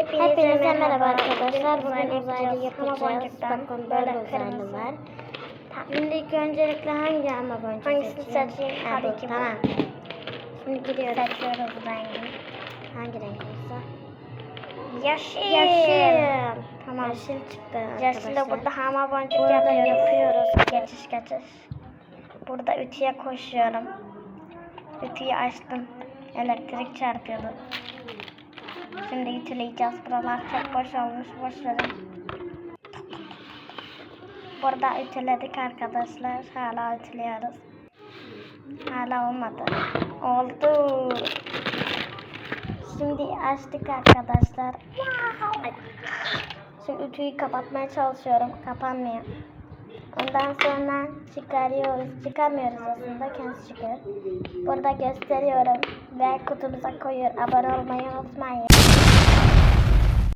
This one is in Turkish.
Hepinize merhaba arkadaşlar. Bugün uzaylı yapacağız. Bakın böyle uzaylı var. Şimdi ilk öncelikle hangi ama boncuk Hangisini seçeyim? seçeyim? Ha, Tabii bu, ki bu. Tamam. Şimdi giriyoruz. Seçiyoruz rengi. Hangi renk olsa? Yeşil. Yeşil. Tamam. Yeşil çıktı arkadaşlar. burada hama boncuk Burada yapıyoruz. yapıyoruz. Geçiş geçiş. Burada ütüye koşuyorum. Ütüyü açtım. Elektrik çarpıyordu. Şimdi ütüleyeceğiz. Buralar çok boş olmuş. Boş. Burada ütüledik arkadaşlar. Hala ütülüyoruz. Hala olmadı. Oldu. Şimdi açtık arkadaşlar. Şimdi ütüyü kapatmaya çalışıyorum. Kapanmıyor. Ondan sonra çıkarıyoruz. Çıkarmıyoruz aslında. Kendisi çıkıyor. Burada gösteriyorum. Ve kutumuza koyuyor. Abone olmayı unutmayın.